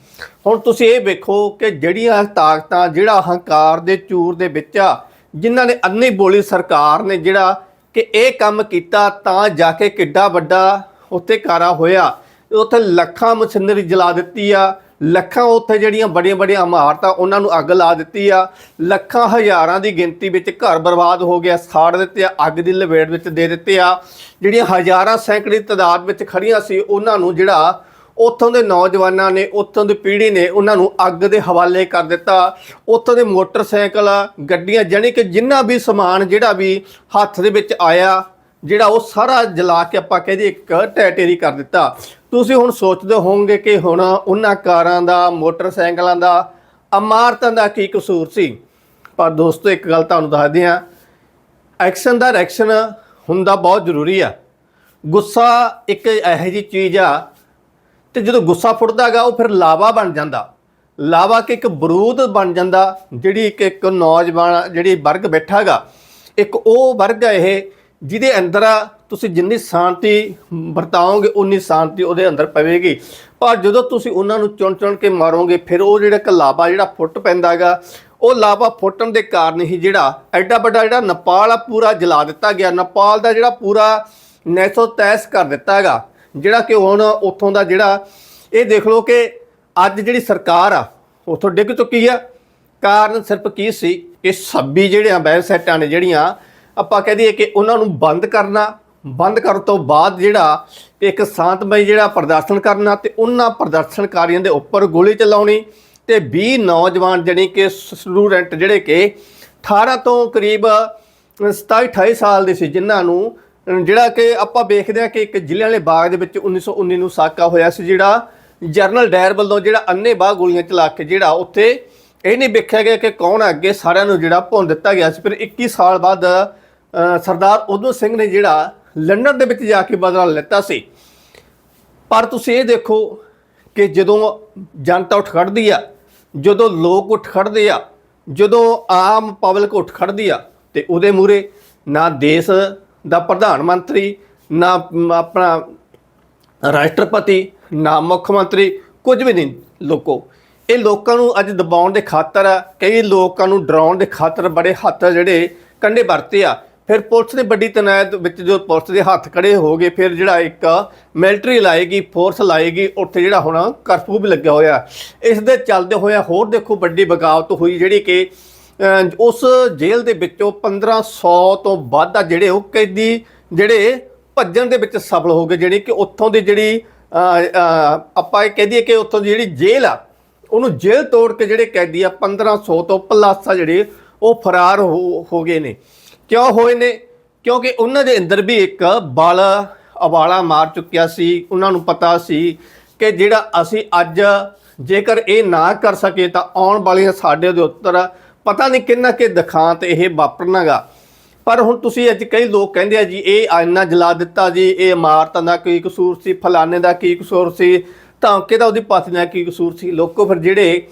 ਹੁਣ ਤੁਸੀਂ ਇਹ ਵੇਖੋ ਕਿ ਜਿਹੜੀਆਂ ਤਾਕਤਾਂ, ਜਿਹੜਾ ਹੰਕਾਰ ਦੇ ਚੂਰ ਦੇ ਵਿੱਚ ਆ, ਜਿਨ੍ਹਾਂ ਨੇ ਅੰਨੀ ਬੋਲੀ ਸਰਕਾਰ ਨੇ ਜਿਹੜਾ ਕਿ ਇਹ ਕੰਮ ਕੀਤਾ ਤਾਂ ਜਾ ਕੇ ਕਿੱਡਾ ਵੱਡਾ ਉੱਥੇ ਕਾਰਾ ਹੋਇਆ। ਉੱਥੇ ਲੱਖਾਂ ਮਸ਼ੀਨਰੀ ਜਲਾ ਦਿੱਤੀ ਆ। ਲੱਖਾਂ ਉੱਥੇ ਜਿਹੜੀਆਂ ਬੜੀਆਂ ਬੜੀਆਂ ਇਮਾਰਤਾਂ ਉਹਨਾਂ ਨੂੰ ਅੱਗ ਲਾ ਦਿੱਤੀ ਆ। ਲੱਖਾਂ ਹਜ਼ਾਰਾਂ ਦੀ ਗਿਣਤੀ ਵਿੱਚ ਘਰ ਬਰਬਾਦ ਹੋ ਗਿਆ, ਸਾੜ ਦਿੱਤੇ ਆ, ਅੱਗ ਦੀ ਲਪੇਟ ਵਿੱਚ ਦੇ ਦਿੱਤੇ ਆ। ਜਿਹੜੀਆਂ ਹਜ਼ਾਰਾਂ ਸੈਂਕੜੇ ਤਾਦਾਦ ਵਿੱਚ ਖੜੀਆਂ ਸੀ, ਉਹਨਾਂ ਨੂੰ ਜਿਹੜਾ ਉੱਥੋਂ ਦੇ ਨੌਜਵਾਨਾਂ ਨੇ, ਉੱਥੋਂ ਦੀ ਪੀੜ੍ਹੀ ਨੇ ਉਹਨਾਂ ਨੂੰ ਅੱਗ ਦੇ ਹਵਾਲੇ ਕਰ ਦਿੱਤਾ। ਉੱਥੋਂ ਦੇ ਮੋਟਰਸਾਈਕਲ, ਗੱਡੀਆਂ ਜਾਣੀ ਕਿ ਜਿੰਨਾ ਵੀ ਸਮਾਨ ਜਿਹੜਾ ਵੀ ਹੱਥ ਦੇ ਵਿੱਚ ਆਇਆ, ਜਿਹੜਾ ਉਹ ਸਾਰਾ ਜਲਾ ਕੇ ਆਪਾਂ ਕਹਿੰਦੇ ਇੱਕ ਟੈਟੇਰੀ ਕਰ ਦਿੱਤਾ। ਤੁਸੀਂ ਹੁਣ ਸੋਚਦੇ ਹੋਵੋਗੇ ਕਿ ਹੁਣ ਉਹਨਾਂ ਕਾਰਾਂ ਦਾ, ਮੋਟਰਸਾਈਕਲਾਂ ਦਾ, ਇਮਾਰਤਾਂ ਦਾ ਕੀ ਕਸੂਰ ਸੀ? ਪਰ ਦੋਸਤੋ, ਇੱਕ ਗੱਲ ਤੁਹਾਨੂੰ ਦੱਸਦੇ ਹਾਂ ਐਕਸ਼ਨ ਦਾ ਰਿਐਕਸ਼ਨ ਹੁੰਦਾ ਬਹੁਤ ਜ਼ਰੂਰੀ ਆ। ਗੁੱਸਾ ਇੱਕ ਇਹੋ ਜਿਹੀ ਚੀਜ਼ ਆ ਤੇ ਜਦੋਂ ਗੁੱਸਾ ਫੁੱਟਦਾ ਫੁੱਟਦਾਗਾ ਉਹ ਫਿਰ ਲਾਵਾ ਬਣ ਜਾਂਦਾ। ਲਾਵਾ ਕਿ ਇੱਕ ਬਰੂਦ ਬਣ ਜਾਂਦਾ, ਜਿਹੜੀ ਇੱਕ ਇੱਕ ਨੌਜਵਾਨ, ਜਿਹੜੀ ਵਰਗ ਬੈਠਾਗਾ ਇੱਕ ਉਹ ਵਰਗ ਹੈ ਇਹ, ਜਿਹਦੇ ਅੰਦਰ ਤੁਸੀਂ ਜਿੰਨੀ ਸ਼ਾਂਤੀ ਵਰਤਾਓਗੇ, ਉਨੀ ਸ਼ਾਂਤੀ ਉਹਦੇ ਅੰਦਰ ਪਵੇਗੀ। ਪਰ ਜਦੋਂ ਤੁਸੀਂ ਉਹਨਾਂ ਨੂੰ ਚੁਣ ਚੁਣ ਕੇ ਮਾਰੋਗੇ, ਫਿਰ ਉਹ ਜਿਹੜਾ ਇੱਕ ਲਾਵਾ ਜਿਹੜਾ ਫੁੱਟ ਪੈਂਦਾਗਾ ਉਹ ਲਾਵਾ ਫੁੱਟਣ ਦੇ ਕਾਰਨ ਹੀ ਜਿਹੜਾ ਐਡਾ ਵੱਡਾ ਜਿਹੜਾ ਨੇਪਾਲ ਆ, ਪੂਰਾ ਜਲਾ ਦਿੱਤਾ ਗਿਆ। ਨੇਪਾਲ ਦਾ ਜਿਹੜਾ ਪੂਰਾ ਨੈਸੋ ਤੈਸ ਕਰ ਦਿੱਤਾ ਹੈਗਾ। ਜਿਹੜਾ ਕਿ ਹੁਣ ਉੱਥੋਂ ਦਾ ਜਿਹੜਾ, ਇਹ ਦੇਖ ਲਓ ਕਿ ਅੱਜ ਜਿਹੜੀ ਸਰਕਾਰ ਆ, ਉੱਥੋਂ ਡਿੱਗ ਚੁੱਕੀ ਆ। ਕਾਰਨ ਸਿਰਫ ਕੀ ਸੀ? ਕਿ ਸੱਬੀ ਜਿਹੜੀਆਂ ਵੈਬਸਾਈਟਾਂ ਨੇ ਜਿਹੜੀਆਂ, ਆਪਾਂ ਕਹਿ ਦਈਏ ਕਿ ਉਹਨਾਂ ਨੂੰ ਬੰਦ ਕਰਨਾ, ਬੰਦ ਕਰਨ ਤੋਂ ਬਾਅਦ ਜਿਹੜਾ ਇੱਕ ਸ਼ਾਂਤਮਈ ਜਿਹੜਾ ਪ੍ਰਦਰਸ਼ਨ ਕਰਨਾ ਤੇ ਉਹਨਾਂ ਪ੍ਰਦਰਸ਼ਨਕਾਰੀਆਂ ਦੇ ਉੱਪਰ ਗੋਲੀ ਚਲਾਉਣੀ ਤੇ 20 ਨੌਜਵਾਨ ਜਿਹੜੇ ਕਿ ਸਟੂਡੈਂਟ ਜਿਹੜੇ ਕਿ 18 ਤੋਂ ਕਰੀਬ 27 28 ਸਾਲ ਦੇ ਸੀ, ਜਿਨ੍ਹਾਂ ਨੂੰ ਜਿਹੜਾ ਕਿ ਆਪਾਂ ਵੇਖਦੇ ਹਾਂ ਕਿ ਇੱਕ ਜ਼ਿਲ੍ਹੇ ਵਾਲੇ ਬਾਗ ਦੇ ਵਿੱਚ 1919 ਨੂੰ ਸਾਕਾ ਹੋਇਆ ਸੀ, ਜਿਹੜਾ ਜਰਨਲ ਡਾਇਰ ਵੱਲੋਂ ਜਿਹੜਾ ਅੰਨੇ ਬਾਗ ਗੋਲੀਆਂ ਚਲਾ ਕੇ ਜਿਹੜਾ ਉੱਥੇ ਇਹ ਨਹੀਂ ਵੇਖਿਆ ਗਿਆ ਕਿ ਕੌਣ ਅੱਗੇ ਸਾਰਿਆਂ ਨੂੰ ਜਿਹੜਾ ਭੁੰਨ ਦਿੱਤਾ ਗਿਆ ਸੀ। ਫਿਰ 21 ਸਾਲ ਬਾਅਦ ਸਰਦਾਰ ਉਦਮ ਸਿੰਘ ਨੇ ਜਿਹੜਾ ਲੰਡਨ ਦੇ ਵਿੱਚ ਜਾ ਕੇ ਬਦਲਾ ਲਿੱਤਾ ਸੀ। ਪਰ ਤੁਸੀਂ ਇਹ ਦੇਖੋ ਕਿ ਜਦੋਂ ਜਨਤਾ ਉੱਠ ਖੜਦੀ ਆ, ਜਦੋਂ ਲੋਕ ਉੱਠ ਖੜਦੇ ਆ, ਜਦੋਂ ਆਮ ਪਬਲਿਕ ਉੱਠ ਖੜਦੀ ਆ, ਤੇ ਉਹਦੇ ਮੂਰੇ ਨਾ ਦੇਸ਼ ਦਾ ਪ੍ਰਧਾਨ ਮੰਤਰੀ, ਨਾ ਆਪਣਾ ਰਾਸ਼ਟਰਪਤੀ, ਨਾ ਮੁੱਖ ਮੰਤਰੀ, ਕੁਝ ਵੀ ਨਹੀਂ ਲੋਕੋ। ਇਹ ਲੋਕਾਂ ਨੂੰ ਅੱਜ ਦਬਾਉਣ ਦੇ ਖਾਤਰ, ਕਈ ਲੋਕਾਂ ਨੂੰ ਡਰਾਉਣ ਦੇ ਖਾਤਰ ਬੜੇ ਹੱਥ ਜਿਹੜੇ ਕੰਡੇ ਵਰਤੇ ਆ। ਫਿਰ ਪੁਲਿਸ ਦੀ ਵੱਡੀ ਤਨਾਇਤ ਵਿੱਚ ਜੋ ਪੁਲਿਸ ਦੇ ਹੱਥ ਖੜੇ ਹੋ ਗਏ, ਫਿਰ ਜਿਹੜਾ ਇੱਕ ਮਿਲਟਰੀ ਲਾਏਗੀ ਫੋਰਸ ਲਾਏਗੀ, ਉੱਥੇ ਜਿਹੜਾ ਹੁਣ ਕਰਫਿਊ ਵੀ ਲੱਗਿਆ ਹੋਇਆ। ਇਸ ਦੇ ਚੱਲਦੇ ਹੋਇਆ ਹੋਰ ਦੇਖੋ ਵੱਡੀ ਬਗਾਵਤ ਹੋਈ ਜਿਹੜੀ ਕਿ ਉਸ ਜੇਲ੍ਹ ਦੇ ਵਿੱਚੋਂ 1500 ਤੋਂ ਵੱਧ ਆ ਜਿਹੜੇ ਉਹ ਕੈਦੀ ਜਿਹੜੇ ਭੱਜਣ ਦੇ ਵਿੱਚ ਸਫਲ ਹੋ ਗਏ ਜਿਹੜੀ ਕਿ ਉੱਥੋਂ ਦੀ ਜਿਹੜੀ ਆਪਾਂ ਇਹ ਕਹਿ ਦਈਏ ਕਿ ਉੱਥੋਂ ਦੀ ਜਿਹੜੀ ਜੇਲ੍ਹ ਆ, ਉਹਨੂੰ ਜੇਲ੍ਹ ਤੋੜ ਕੇ ਜਿਹੜੇ ਕੈਦੀ ਆ 1500 ਤੋਂ ਪਲੱਸ ਆ ਜਿਹੜੇ ਉਹ ਫਰਾਰ ਹੋ ਹੋ ਗਏ ਨੇ। ਕਿਉਂ ਹੋਏ ਨੇ? ਕਿਉਂਕਿ ਉਹਨਾਂ ਦੇ ਅੰਦਰ ਵੀ ਇੱਕ ਬਲ ਅਵਾਲਾ ਮਾਰ ਚੁੱਕਿਆ ਸੀ। ਉਹਨਾਂ ਨੂੰ ਪਤਾ ਸੀ ਕਿ ਜਿਹੜਾ ਅਸੀਂ ਅੱਜ ਜੇਕਰ ਇਹ ਨਾ ਕਰ ਸਕੇ ਤਾਂ ਆਉਣ ਵਾਲੀਆਂ ਸਾਡੇ ਦੇ ਉੱਤਰ ਪਤਾ ਨਹੀਂ ਕਿੰਨਾ ਕਿ ਦਿਖਾਂਤ ਇਹ ਵਾਪਰਨਾਗਾ। ਪਰ ਹੁਣ ਤੁਸੀਂ ਅੱਜ ਕਈ ਲੋਕ ਕਹਿੰਦੇ ਆ ਜੀ ਇਹ ਆਇਨਾ ਜਲਾ ਦਿੱਤਾ ਜੀ ਇਹ ਇਮਾਰਤਾਂ ਦਾ ਕੀ ਕਸੂਰ ਸੀ ਫਲਾਣੇ ਦਾ ਕੀ ਕਸੂਰ ਸੀ ਧਮਕੇ ਦਾ ਉਹਦੀ ਪਤਨੀ ਦਾ ਕੀ ਕਸੂਰ ਸੀ। ਲੋਕੋ ਫਿਰ ਜਿਹੜੇ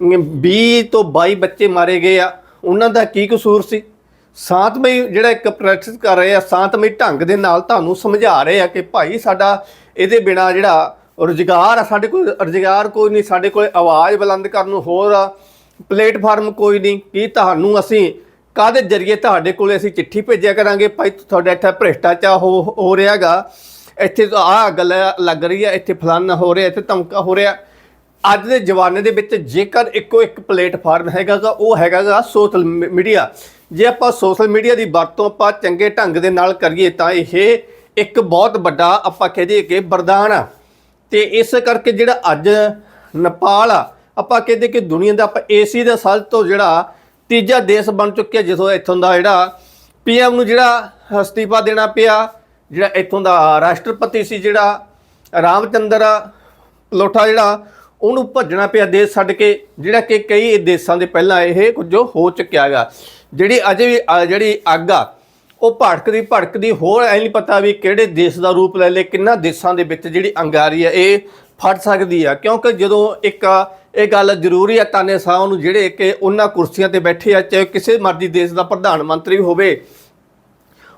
ਅਮ, 20 ਤੋਂ 22 ਬੱਚੇ ਮਾਰੇ ਗਏ ਆ ਉਹਨਾਂ ਦਾ ਕੀ ਕਸੂਰ ਸੀ? ਸ਼ਾਂਤਮਈ ਜਿਹੜਾ ਇੱਕ ਪ੍ਰੈਕਟਿਸ ਕਰ ਰਹੇ ਆ ਸ਼ਾਂਤਮਈ ਢੰਗ ਦੇ ਨਾਲ ਤੁਹਾਨੂੰ ਸਮਝਾ ਰਹੇ ਆ ਕਿ ਭਾਈ ਸਾਡਾ ਇਹਦੇ ਬਿਨਾ ਜਿਹੜਾ ਰੁਜ਼ਗਾਰ ਆ ਸਾਡੇ ਕੋਲ ਰੁਜ਼ਗਾਰ ਕੋਈ ਨਹੀਂ ਸਾਡੇ ਕੋਲ ਆਵਾਜ਼ ਬੁਲੰਦ ਕਰਨ ਨੂੰ ਹੋਰ ਪਲੇਟਫਾਰਮ ਕੋਈ ਨਹੀਂ, ਕੀ ਤੁਹਾਨੂੰ ਅਸੀਂ ਕਾਦੇ ਜਰੀਏ ਤੁਹਾਡੇ ਕੋਲੇ ਅਸੀਂ ਚਿੱਠੀ ਭੇਜਿਆ ਕਰਾਂਗੇ? ਭਾਈ, ਤੁਹਾਡੇ ਇੱਥੇ ਭ੍ਰਿਸ਼ਟਾਚਾਰ ਹੋ ਹੋ ਰਿਹਾਗਾ। ਇੱਥੇ ਤਾਂ ਆਹ ਗੱਲ ਲੱਗ ਰਹੀ ਹੈ ਇੱਥੇ ਫਲਾਨਾ ਹੋ ਰਿਹਾ, ਇੱਥੇ ਧਮਕਾ ਹੋ ਰਿਹਾ। ਅੱਜ ਦੇ ਜਵਾਨੇ ਦੇ ਵਿੱਚ ਜੇਕਰ ਇੱਕੋ ਇੱਕ ਪਲੇਟਫਾਰਮ ਹੈਗਾ ਗਾ, ਉਹ ਹੈਗਾ ਗਾ ਸੋਸ਼ਲ ਮੀਡੀਆ। ਜੇ ਆਪਾਂ ਸੋਸ਼ਲ ਮੀਡੀਆ ਦੀ ਵਰਤੋਂ ਆਪਾਂ ਚੰਗੇ ਢੰਗ ਦੇ ਨਾਲ ਕਰੀਏ ਤਾਂ ਇਹ ਇੱਕ ਬਹੁਤ ਵੱਡਾ ਆਪਾਂ ਕਹਿ ਦਈਏ ਕਿ ਵਰਦਾਨ ਆ। ਤੇ ਇਸ ਕਰਕੇ ਜਿਹੜਾ ਅੱਜ ਨੇਪਾਲ ਆ ਆਪਾਂ ਕਹਿੰਦੇ ਕਿ ਦੁਨੀਆ ਦਾ ਆਪਾਂ ਏਸੀ ਦਾ ਸਭ ਤੋਂ ਜਿਹੜਾ ਤੀਜਾ ਦੇਸ਼ ਬਣ ਚੁੱਕਿਆ ਜਿੱਥੋਂ ਇੱਥੋਂ ਦਾ ਜਿਹੜਾ ਪੀਐਮ ਨੂੰ ਜਿਹੜਾ ਅਸਤੀਫਾ ਦੇਣਾ ਪਿਆ ਜਿਹੜਾ ਇੱਥੋਂ ਦਾ ਰਾਸ਼ਟਰਪਤੀ ਸੀ ਜਿਹੜਾ ਰਾਮਚੰਦਰ ਲੋਠਾ ਜਿਹੜਾ ਉਹਨੂੰ ਭੱਜਣਾ ਪਿਆ ਦੇਸ਼ ਛੱਡ ਕੇ ਜਿਹੜਾ ਕਿ ਕਈ ਦੇਸ਼ਾਂ ਦੇ ਪਹਿਲਾਂ ਇਹ ਕੁਝ ਹੋ ਚੁੱਕਿਆ ਹੈਗਾ। ਜਿਹੜੀ ਅਜੇ ਵੀ ਅ, ਜਿਹੜੀ ਅੱਗ ਆ ਉਹ ਭੜਕਦੀ ਭੜਕਦੀ ਹੋਰ ਐ ਨਹੀਂ ਪਤਾ ਵੀ ਕਿਹੜੇ ਦੇਸ਼ ਦਾ ਰੂਪ ਲੈ ਲੇ ਕਿੰਨਾ ਦੇਸ਼ਾਂ ਦੇ ਵਿੱਚ ਜਿਹੜੀ ਅੰਗਾਰੀ ਆ ਇਹ ਫਟ ਸਕਦੀ ਆ। ਕਿਉਂਕਿ ਜਦੋਂ ਇੱਕ ਇਹ ਗੱਲ ਜ਼ਰੂਰੀ ਹੈ, ਤਾਨੇ ਸਾਹ ਨੂੰ ਜਿਹੜੇ ਕਿ ਉਹਨਾਂ ਕੁਰਸੀਆਂ ਤੇ ਬੈਠੇ ਆ, ਚਾਹੇ ਕਿਸੇ ਮਰਜ਼ੀ ਦੇਸ਼ ਦਾ ਪ੍ਰਧਾਨ ਮੰਤਰੀ ਹੋਵੇ।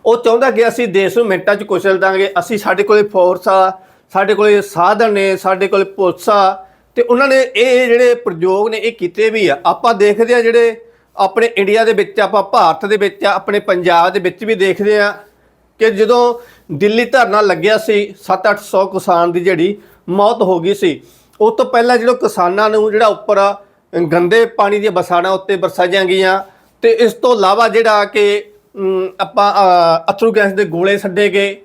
ਉਹ ਚਾਹੁੰਦਾ ਕਿ ਅਸੀਂ ਦੇਸ਼ ਨੂੰ ਮਿੰਟਾਂ 'ਚ ਕੁਚਲ ਦਾਂਗੇ। ਅਸੀਂ ਸਾਡੇ ਕੋਲੇ ਫੋਰਸ ਆ, ਸਾਡੇ ਕੋਲੇ ਸਾਧਨ ਨੇ, ਸਾਡੇ ਕੋਲੇ ਪੁਲਿਸ ਆ, ਤੇ ਉਹਨਾਂ ਨੇ ਇਹ ਜਿਹੜੇ ਪ੍ਰਯੋਗ ਨੇ, ਇਹ ਕੀਤੇ ਵੀ ਆ। ਆਪਾਂ ਦੇਖਦੇ ਆ ਜਿਹੜੇ ਆਪਣੇ ਇੰਡੀਆ ਦੇ ਵਿੱਚ, ਆਪਾਂ ਭਾਰਤ ਦੇ ਵਿੱਚ ਆਪਣੇ ਪੰਜਾਬ ਦੇ ਵਿੱਚ ਵੀ ਦੇਖਦੇ ਆ ਕਿ ਜਦੋਂ ਦਿੱਲੀ ਧਰਨਾ ਲੱਗਿਆ ਸੀ 7-800 ਕਿਸਾਨ ਦੀ ਜਿਹੜੀ ਮੌਤ ਹੋ ਗਈ ਸੀ ਉਹ ਤੋਂ ਪਹਿਲਾਂ ਜਿਹੜਾ ਕਿਸਾਨਾਂ ਨੂੰ ਜਿਹੜਾ ਉੱਪਰ ਗੰਦੇ ਪਾਣੀ ਦੀਆਂ ਬਸਾਣਾ ਉੱਤੇ ਬਰਸਾਈਆਂ ਗਈਆਂ ਤੇ ਇਸ ਤੋਂ ਇਲਾਵਾ ਜਿਹੜਾ ਕਿ ਆਪਾਂ ਅ, ਅਥਰੂ ਗੈਸ ਦੇ ਗੋਲੇ ਛੱਡੇ ਗਏ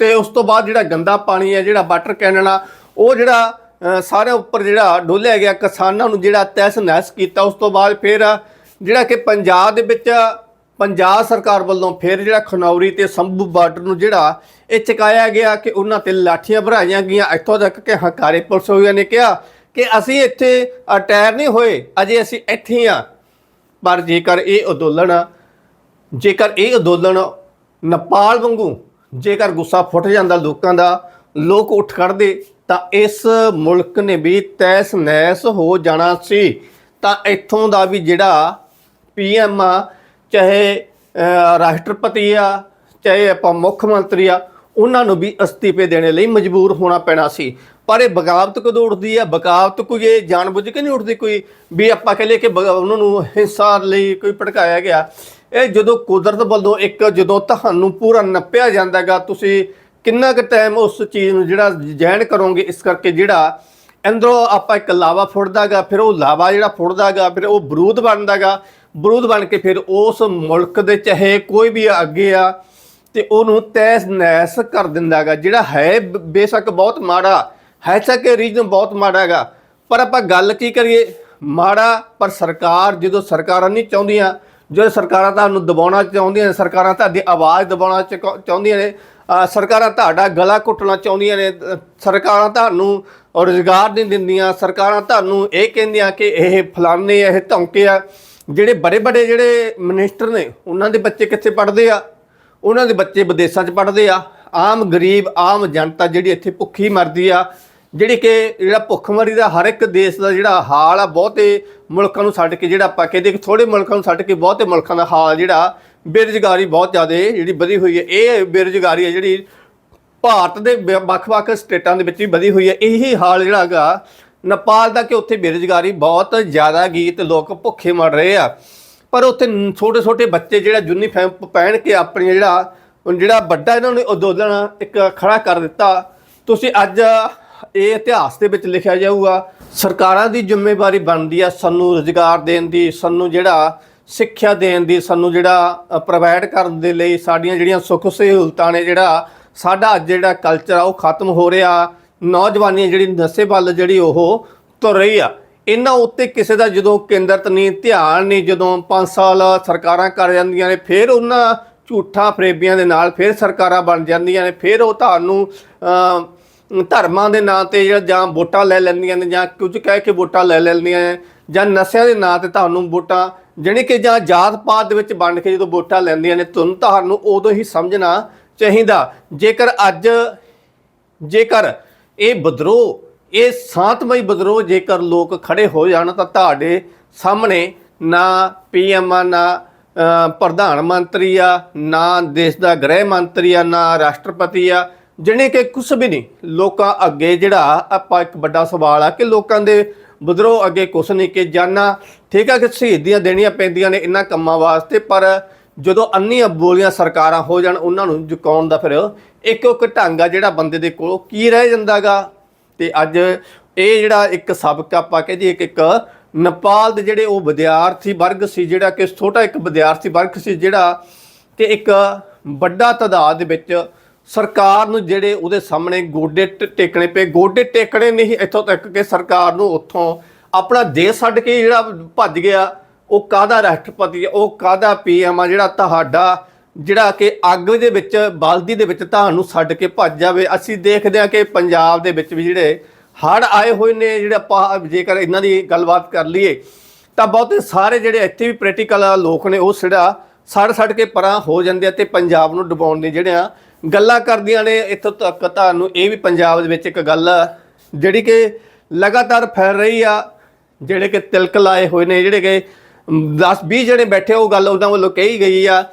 ਤੇ ਉਸ ਤੋਂ ਬਾਅਦ ਜਿਹੜਾ ਗੰਦਾ ਪਾਣੀ ਹੈ ਜਿਹੜਾ ਵਾਟਰ ਕੈਨਨ ਆ ਉਹ ਜਿਹੜਾ ਅ, ਸਾਰਿਆਂ ਉੱਪਰ ਜਿਹੜਾ ਡੋਲਿਆ ਗਿਆ ਕਿਸਾਨਾਂ ਨੂੰ ਜਿਹੜਾ ਤਹਿਸ ਨਹਿਸ ਕੀਤਾ। ਉਸ ਤੋਂ ਬਾਅਦ ਫਿਰ ਜਿਹੜਾ ਕਿ ਪੰਜਾਬ ਦੇ ਵਿੱਚ ਪੰਜਾਬ ਸਰਕਾਰ ਵੱਲੋਂ ਫਿਰ ਜਿਹੜਾ ਖਨੌਰੀ ਤੇ ਸੰਭੂ ਬਾਰਡਰ ਨੂੰ ਜਿਹੜਾ ਇਹ ਚਕਾਇਆ ਗਿਆ ਕਿ ਉਹਨਾਂ ਤੇ ਲਾਠੀਆਂ ਭਰਾਈਆਂ ਗਈਆਂ, ਇੱਥੋਂ ਤੱਕ ਕਿ ਹੰਕਾਰੇ ਪੁਲਿਸ ਹੋਈਆਂ ਨੇ ਕਿਹਾ ਕਿ ਅਸੀਂ ਇੱਥੇ ਅਟੈਰ ਨਹੀਂ ਹੋਏ, ਅਜੇ ਅਸੀਂ ਇੱਥੇ ਹੀ ਆ ਪਰ ਜੇਕਰ ਇਹ ਅੰਦੋਲਨ, ਜੇਕਰ ਇਹ ਅੰਦੋਲਨ ਨੇਪਾਲ ਵਾਂਗੂ, ਜੇਕਰ ਗੁੱਸਾ ਫੁੱਟ ਜਾਂਦਾ ਲੋਕਾਂ ਦਾ, ਲੋਕ ਉੱਠ ਖੜਦੇ ਤਾਂ ਇਸ ਮੁਲਕ ਨੇ ਵੀ ਤੈਸ ਨੈਸ ਹੋ ਜਾਣਾ ਸੀ। ਤਾਂ ਇੱਥੋਂ ਦਾ ਵੀ ਜਿਹੜਾ ਪੀਐਮ ਆ ਚਾਹੇ ਰਾਸ਼ਟਰਪਤੀ ਆ, ਚਾਹੇ ਆਪਾਂ ਮੁੱਖ ਮੰਤਰੀ ਆ, ਉਹਨਾਂ ਨੂੰ ਵੀ ਅਸਤੀਫੇ ਦੇਣੇ ਲਈ ਮਜਬੂਰ ਹੋਣਾ ਪੈਣਾ ਸੀ। ਪਰ ਇਹ ਬਗਾਵਤ ਕਦੋਂ ਉੱਠਦੀ ਆ? ਬਗਾਵਤ ਕੋਈ ਇਹ ਜਾਣਬੁੱਝ ਕੇ ਨਹੀਂ ਉੱਠਦੀ ਕੋਈ ਵੀ ਆਪਾਂ ਕਹ ਲਈਏ ਕਿ ਬਗ- ਉਹਨਾਂ ਨੂੰ ਹਿੰਸਾ ਲਈ ਕੋਈ ਭੜਕਾਇਆ ਗਿਆ। ਇਹ ਜਦੋਂ ਕੁਦਰਤ ਵੱਲੋਂ ਇੱਕ ਜਦੋਂ ਤੁਹਾਨੂੰ ਪੂਰਾ ਨੱਪਿਆ ਜਾਂਦਾਗਾ, ਤੁਸੀਂ ਕਿੰਨਾ ਕੁ ਟਾਈਮ ਉਸ ਚੀਜ਼ ਨੂੰ ਜਿਹੜਾ ਜੈਨ ਕਰੋਗੇ, ਇਸ ਕਰਕੇ ਜਿਹੜਾ ਅੰਦਰੋਂ ਆਪਾਂ ਇੱਕ ਲਾਵਾ ਫੁੱਟਦਾਗਾ, ਫਿਰ ਉਹ ਲਾਵਾ ਜਿਹੜਾ ਫੁੱਟਦਾਗਾ, ਫਿਰ ਉਹ ਬਰੂਦ ਬਣਦਾਗਾ ਵਿਰੋਧ ਬਣ ਕੇ ਫਿਰ ਉਸ ਮੁਲਕ ਦੇ ਚਾਹੇ ਕੋਈ ਵੀ ਅੱਗੇ ਆ, ਤੇ ਉਹਨੂੰ ਤੈਸ ਨੈਸ ਕਰ ਦਿੰਦਾਗਾ ਜਿਹੜਾ ਹੈ ਬੇਸ਼ੱਕ ਬਹੁਤ ਮਾੜਾ, ਹੈ ਸਕ ਰੀਜਨ ਬਹੁਤ ਮਾੜਾ ਹੈਗਾ, ਪਰ ਆਪਾਂ ਗੱਲ ਕੀ ਕਰੀਏ? ਮਾੜਾ, ਪਰ ਸਰਕਾਰ ਜਦੋਂ ਸਰਕਾਰਾਂ ਨਹੀਂ ਚਾਹੁੰਦੀਆਂ, ਜਦੋਂ ਸਰਕਾਰਾਂ ਤੁਹਾਨੂੰ ਦਬਾਉਣਾ ਚਾਹੁੰਦੀਆਂ ਨੇ, ਸਰਕਾਰਾਂ ਤੁਹਾਡੀ ਆਵਾਜ਼ ਦਬਾਉਣਾ ਚਾਹੁੰਦੀਆਂ ਨੇ ਸਰਕਾਰਾਂ ਤੁਹਾਡਾ ਗਲਾ ਘੁੱਟਣਾ ਚਾਹੁੰਦੀਆਂ ਨੇ ਸਰਕਾਰਾਂ ਤੁਹਾਨੂੰ ਰੁਜ਼ਗਾਰ ਨਹੀਂ ਦਿੰਦੀਆਂ, ਸਰਕਾਰਾਂ ਤੁਹਾਨੂੰ ਇਹ ਕਹਿੰਦੀਆਂ ਕਿ ਇਹ ਫਲਾਣੇ ਇਹ ਧੌਂਕੇ ਆ ਜਿਹੜੇ ਬੜੇ ਬੜੇ ਜਿਹੜੇ ਮਿਨਿਸਟਰ ਨੇ, ਉਹਨਾਂ ਦੇ ਬੱਚੇ ਕਿੱਥੇ ਪੜ੍ਹਦੇ ਆ? ਉਹਨਾਂ ਦੇ ਬੱਚੇ ਵਿਦੇਸ਼ਾਂ 'ਚ ਪੜ੍ਹਦੇ ਆ। ਆਮ ਗਰੀਬ, ਆਮ ਜਨਤਾ ਜਿਹੜੀ ਇੱਥੇ ਭੁੱਖੀ ਮਰਦੀ ਆ, ਜਿਹੜੀ ਕਿ ਜਿਹੜਾ ਭੁੱਖਮਰੀ ਦਾ ਹਰ ਇੱਕ ਦੇਸ਼ ਦਾ ਜਿਹੜਾ ਹਾਲ ਆ, ਬਹੁਤੇ ਮੁਲਕਾਂ ਨੂੰ ਛੱਡ ਕੇ ਜਿਹੜਾ ਆਪਾਂ ਕਹਿੰਦੇ ਕਿ ਥੋੜੇ ਮੁਲਕਾਂ ਨੂੰ ਛੱਡ ਕੇ ਬਹੁਤੇ ਮੁਲਕਾਂ ਦਾ ਹਾਲ ਜਿਹੜਾ, ਬੇਰੁਜ਼ਗਾਰੀ ਬਹੁਤ ਜ਼ਿਆਦਾ ਜਿਹੜੀ ਵਧੀ ਹੋਈ ਹੈ ਇਹ ਬੇਰੁਜ਼ਗਾਰੀ ਹੈ ਜਿਹੜੀ ਭਾਰਤ ਦੇ ਬ- ਵੱਖ-ਵੱਖ ਸਟੇਟਾਂ ਦੇ ਵਿੱਚ ਵੀ ਵਧੀ ਹੋਈ ਹੈ ਇਹੀ ਹਾਲ ਜਿਹੜਾ ਹੈਗਾ ਨੇਪਾਲ ਦਾ ਕਿ ਉੱਥੇ ਬੇਰੁਜ਼ਗਾਰੀ ਬਹੁਤ ਜ਼ਿਆਦਾ ਗੀਤ ਲੋਕ ਭੁੱਖੇ ਮਰ ਰਹੇ ਆ। ਪਰ ਉੱਥੇ ਛੋਟੇ ਛੋਟੇ ਬੱਚੇ ਜਿਹੜਾ ਯੂਨੀਫਾਰਮ ਪਹਿਨ ਕੇ ਆਪਣੀ ਜਿਹੜਾ ਜਿਹੜਾ ਵੱਡਾ ਇਹਨਾਂ ਨੇ ਅੰਦੋਲਨ ਇੱਕ ਖੜਾ ਕਰ ਦਿੱਤਾ। ਤੁਸੀਂ ਅੱਜ ਇਹ ਇਤਿਹਾਸ ਦੇ ਵਿੱਚ ਲਿਖਿਆ ਜਾਊਗਾ, ਸਰਕਾਰਾਂ ਦੀ ਜ਼ਿੰਮੇਵਾਰੀ ਬਣਦੀ ਆ ਸਾਨੂੰ ਰੁਜ਼ਗਾਰ ਦੇਣ ਦੀ, ਸਾਨੂੰ ਜਿਹੜਾ ਸਿੱਖਿਆ ਦੇਣ ਦੀ, ਸਾਨੂੰ ਜਿਹੜਾ ਪ੍ਰੋਵਾਈਡ ਕਰਨ ਦੇ ਲਈ ਸਾਡੀਆਂ ਜਿਹੜੀਆਂ ਸੁੱਖ ਸਹੂਲਤਾਂ ਨੇ ਜਿਹੜਾ ਸਾਡਾ ਅੱਜ ਜਿਹੜਾ ਕਲਚਰ ਆ ਉਹ ਖਤਮ ਹੋ ਰਿਹਾ। ਨੌਜਵਾਨੀ ਜਿਹੜੀ ਨਸ਼ੇ ਵੱਲ ਜਿਹੜੀ ਉਹ ਤੁਰ ਰਹੀ ਆ। ਇਹਨਾਂ ਉੱਤੇ ਕਿਸੇ ਦਾ ਜਦੋਂ ਕੇਂਦਰਤ ਨਹੀਂ, ਧਿਆਨ ਨਹੀਂ, ਜਦੋਂ 5 ਸਾਲ ਸਰਕਾਰਾਂ ਕਰ ਜਾਂਦੀਆਂ ਨੇ, ਫਿਰ ਉਹਨਾਂ ਝੂਠਾਂ ਫਰੇਬੀਆਂ ਦੇ ਨਾਲ ਫਿਰ ਸਰਕਾਰਾਂ ਬਣ ਜਾਂਦੀਆਂ ਨੇ, ਫਿਰ ਉਹ ਤੁਹਾਨੂੰ ਧਰਮਾਂ ਦੇ ਨਾਂ ਤੇ ਜਿਹੜਾ ਜਾਂ ਵੋਟਾਂ ਲੈ ਲੈਂਦੀਆਂ ਨੇ, ਜਾਂ ਕੁਝ ਕਹਿ ਕੇ ਵੋਟਾਂ ਲੈ ਲੈਂਦੀਆਂ ਨੇ, ਜਾਂ ਨਸ਼ਿਆਂ ਦੇ ਨਾਂ ਤੇ ਤੁਹਾਨੂੰ ਵੋਟਾਂ, ਜਾਣੀ ਕਿ ਜਾਂ ਜਾਤ ਪਾਤ ਦੇ ਵਿੱਚ ਵੰਡ ਕੇ ਜਦੋਂ ਵੋਟਾਂ ਲੈਂਦੀਆਂ ਨੇ, ਤੁਹਾਨੂੰ ਤੁਹਾਨੂੰ ਉਦੋਂ ਹੀ ਸਮਝਣਾ ਚਾਹੀਦਾ। ਜੇਕਰ ਅੱਜ, ਜੇਕਰ ਇਹ ਵਿਦਰੋਹ ਇਹ ਸ਼ਾਂਤਮਈ ਵਿਦਰੋਹ ਜੇਕਰ ਲੋਕ ਖੜੇ ਹੋ ਜਾਣ ਤਾਂ ਤੁਹਾਡੇ ਸਾਹਮਣੇ ਨਾ ਪੀਐਮ ਆ, ਨਾ ਪ੍ਰਧਾਨ ਮੰਤਰੀ ਆ, ਨਾ ਦੇਸ਼ ਦਾ ਗ੍ਰਹਿ ਮੰਤਰੀ ਆ, ਨਾ ਰਾਸ਼ਟਰਪਤੀ ਆ, ਜਿਹਨੇ ਕਿ ਕੁਝ ਵੀ ਨਹੀਂ, ਲੋਕਾਂ ਅੱਗੇ ਜਿਹੜਾ ਆਪਾਂ ਇੱਕ ਵੱਡਾ ਸਵਾਲ ਆ ਕਿ ਲੋਕਾਂ ਦੇ ਵਿਦਰੋਹ ਅੱਗੇ ਕੁਛ ਨਹੀਂ ਕਿ ਜਾਨਾਂ, ਠੀਕ ਆ ਕਿ ਸ਼ਹੀਦੀਆਂ ਦੇਣੀਆਂ ਪੈਂਦੀਆਂ ਨੇ ਇਹਨਾਂ ਕੰਮਾਂ ਵਾਸਤੇ, ਪਰ ਜਦੋਂ ਅੰਨੀਆਂ ਬੋਲੀਆਂ ਸਰਕਾਰਾਂ ਹੋ ਜਾਣ, ਉਹਨਾਂ ਨੂੰ ਜੁਕਾਉਣ ਦਾ ਫਿਰ ਇੱਕ ਇੱਕ ਢੰਗ ਆ ਜਿਹੜਾ ਬੰਦੇ ਦੇ ਕੋਲ ਕੀ ਰਹਿ ਜਾਂਦਾਗਾ। ਤੇ ਅੱਜ ਇਹ ਜਿਹੜਾ ਇੱਕ ਸਬਕ ਆਪਾਂ ਕਹਦੇ ਇੱਕ ਇੱਕ ਨੇਪਾਲ ਦੇ ਜਿਹੜੇ ਉਹ ਵਿਦਿਆਰਥੀ ਵਰਗ ਸੀ, ਜਿਹੜਾ ਕਿ ਛੋਟਾ ਇੱਕ ਵਿਦਿਆਰਥੀ ਵਰਗ ਸੀ, ਜਿਹੜਾ ਤੇ ਇੱਕ ਵੱਡਾ ਤਾਦਾਦ ਦੇ ਵਿੱਚ ਸਰਕਾਰ ਨੂੰ ਜਿਹੜੇ ਉਹਦੇ ਸਾਹਮਣੇ ਗੋਡੇ ਟੇਕਣੇ ਪਏ। ਗੋਡੇ ਟੇਕਣੇ ਨਹੀਂ, ਇੱਥੋਂ ਤੱਕ ਕਿ ਸਰਕਾਰ ਨੂੰ ਉੱਥੋਂ ਆਪਣਾ ਦੇਸ਼ ਛੱਡ ਕੇ ਜਿਹੜਾ ਭੱਜ ਗਿਆ, ਉਹ ਕਾਹਦਾ ਰਾਸ਼ਟਰਪਤੀ ਉਹ ਕਾਹਦਾ ਪੀਐਮ ਆ ਜਿਹੜਾ ਤੁਹਾਡਾ ਜਿਹੜਾ ਕਿ ਅੱਗ ਦੇ ਵਿੱਚ, ਬਲਦੀ ਦੇ ਵਿੱਚ ਤੁਹਾਨੂੰ ਛੱਡ ਕੇ ਭੱਜ ਜਾਵੇ। ਅਸੀਂ ਦੇਖਦੇ ਹਾਂ ਕਿ ਪੰਜਾਬ ਦੇ ਵਿੱਚ ਵੀ ਜਿਹੜੇ ਹੜ੍ਹ ਆਏ ਹੋਏ ਨੇ, ਜਿਹੜੇ ਆਪਾਂ ਜੇਕਰ ਇਹਨਾਂ ਦੀ ਗੱਲਬਾਤ ਕਰ ਲਈਏ, ਤਾਂ ਬਹੁਤੇ ਸਾਰੇ ਜਿਹੜੇ ਇੱਥੇ ਵੀ ਪ੍ਰੈਕਟੀਕਲ ਲੋਕ ਨੇ, ਉਹ ਸਿੜਾ ਸੜ ਸੜ ਕੇ ਪਰਾਂ ਹੋ ਜਾਂਦੇ ਆ ਤੇ ਪੰਜਾਬ ਨੂੰ ਡੁਬਾਉਣ ਦੀ ਜਿਹੜੀਆਂ ਗੱਲਾਂ ਕਰਦੀਆਂ ਨੇ। ਇੱਥੋਂ ਤੱਕ ਤੁਹਾਨੂੰ ਇਹ ਵੀ ਪੰਜਾਬ ਦੇ ਵਿੱਚ ਇੱਕ ਗੱਲ ਜਿਹੜੀ ਕਿ ਲਗਾਤਾਰ ਫੈਲ ਰਹੀ ਆ, ਜਿਹੜੇ ਕਿ ਤਿਲਕ ਲਾਏ ਹੋਏ ਨੇ, ਜਿਹੜੇ ਕਿ 10 20 ਜਿਹੜੇ ਬੈਠੇ ਉਹ ਗੱਲ ਉਹਨਾਂ ਵੱਲੋਂ ਕਹੀ ਗਈ ਆ।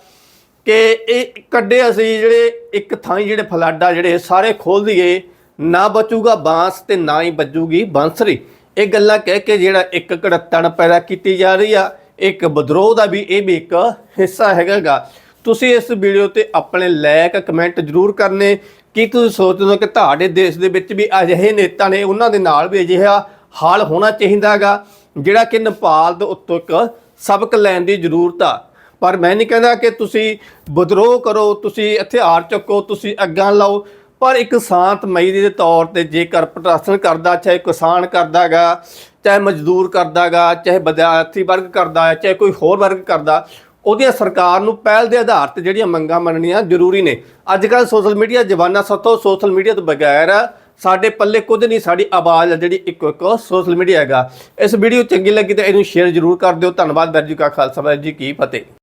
ਕਿ ਇਹ ਕੱਢੇ ਅਸੀਂ ਜਿਹੜੇ ਇੱਕ ਥਾਂ ਹੀ ਜਿਹੜੇ ਫਲਾਡਾ ਜਿਹੜੇ ਸਾਰੇ ਖੋਲ ਦਈਏ, ਨਾ ਬਚੂਗਾ ਬਾਂਸ ਤੇ ਨਾ ਹੀ ਬਚੂਗੀ ਬਾਂਸਰੀ। ਇਹ ਗੱਲਾਂ ਕਹਿ ਕੇ ਜਿਹੜਾ ਇੱਕ ਘੜਤਣ ਪੈਦਾ ਕੀਤੀ ਜਾ ਰਹੀ ਆ, ਇੱਕ ਵਿਦਰੋਹ ਦਾ ਵੀ ਇਹ ਵੀ ਇੱਕ ਹਿੱਸਾ ਹੈਗਾਗਾ। ਤੁਸੀਂ ਇਸ ਵੀਡੀਓ ਤੇ ਆਪਣੇ ਲਾਇਕ ਕਮੈਂਟ ਜ਼ਰੂਰ ਕਰਨੇ। ਕੀ ਤੁਸੀਂ ਸੋਚਦੇ ਹੋ ਕਿ ਤੁਹਾਡੇ ਦੇਸ਼ ਦੇ ਵਿੱਚ ਵੀ ਅਜਿਹੇ ਨੇਤਾ ਨੇ ਉਹਨਾਂ ਦੇ ਨਾਲ ਵੀ ਅਜਿਹਾ ਹਾਲ ਹੋਣਾ ਚਾਹੀਦਾਗਾ, ਜਿਹੜਾ ਕਿ ਨੇਪਾਲ ਦੇ ਉੱਤੋਂ ਇੱਕ ਸਬਕ ਲੈਣ ਦੀ ਜ਼ਰੂਰਤ ਆ। ਪਰ ਮੈਂ ਨਹੀਂ ਕਹਿੰਦਾ ਕਿ ਤੁਸੀਂ ਵਿਦਰੋਹ ਕਰੋ, ਤੁਸੀਂ ਹਥਿਆਰ ਚੱਕੋ, ਤੁਸੀਂ ਅੱਗਾਂ ਲਾਓ। ਪਰ ਇੱਕ ਸ਼ਾਂਤਮਈ ਦੇ ਤੌਰ ਤੇ ਜੇਕਰ ਪ੍ਰਦਰਸ਼ਨ ਕਰਦਾ, ਚਾਹੇ ਕਿਸਾਨ ਕਰਦਾਗਾ ਚਾਹੇ ਮਜ਼ਦੂਰ ਕਰਦਾਗਾ ਚਾਹੇ ਵਿਦਿਆਰਥੀ ਵਰਗ ਕਰਦਾ ਹੈ ਚਾਹੇ ਕੋਈ ਹੋਰ ਵਰਗ ਕਰਦਾ, ਉਹਦੀਆਂ ਸਰਕਾਰ ਨੂੰ ਪਹਿਲ ਦੇ ਆਧਾਰ ਤੇ ਜਿਹੜੀਆਂ ਮੰਗਾਂ ਮੰਨਣੀਆਂ ਜ਼ਰੂਰੀ ਨੇ। ਅੱਜ ਕੱਲ੍ਹ ਸੋਸ਼ਲ ਮੀਡੀਆ ਜਵਾਨਾ ਸਤੋਂ ਸੋਸ਼ਲ ਮੀਡੀਆ ਤੋਂ ਬਗੈਰ ਸਾਡੇ ਪੱਲੇ ਕੁਝ ਨਹੀਂ, ਸਾਡੀ ਆਵਾਜ਼ ਆ ਜਿਹੜੀ ਇੱਕੋ ਇੱਕ ਸੋਸ਼ਲ ਮੀਡੀਆ ਹੈਗਾ। ਇਸ ਵੀਡੀਓ ਚੰਗੀ ਲੱਗੀ ਤਾਂ ਇਹਨੂੰ ਸ਼ੇਅਰ ਜ਼ਰੂਰ ਕਰ ਦਿਓ। ਧੰਨਵਾਦ ਵੈਰੀ ਜੀ ਕਾ ਖਾਲਸਾ ਵਾਹਿਗੁਰੂ ਜੀ ਕੀ ਫਤਿਹ।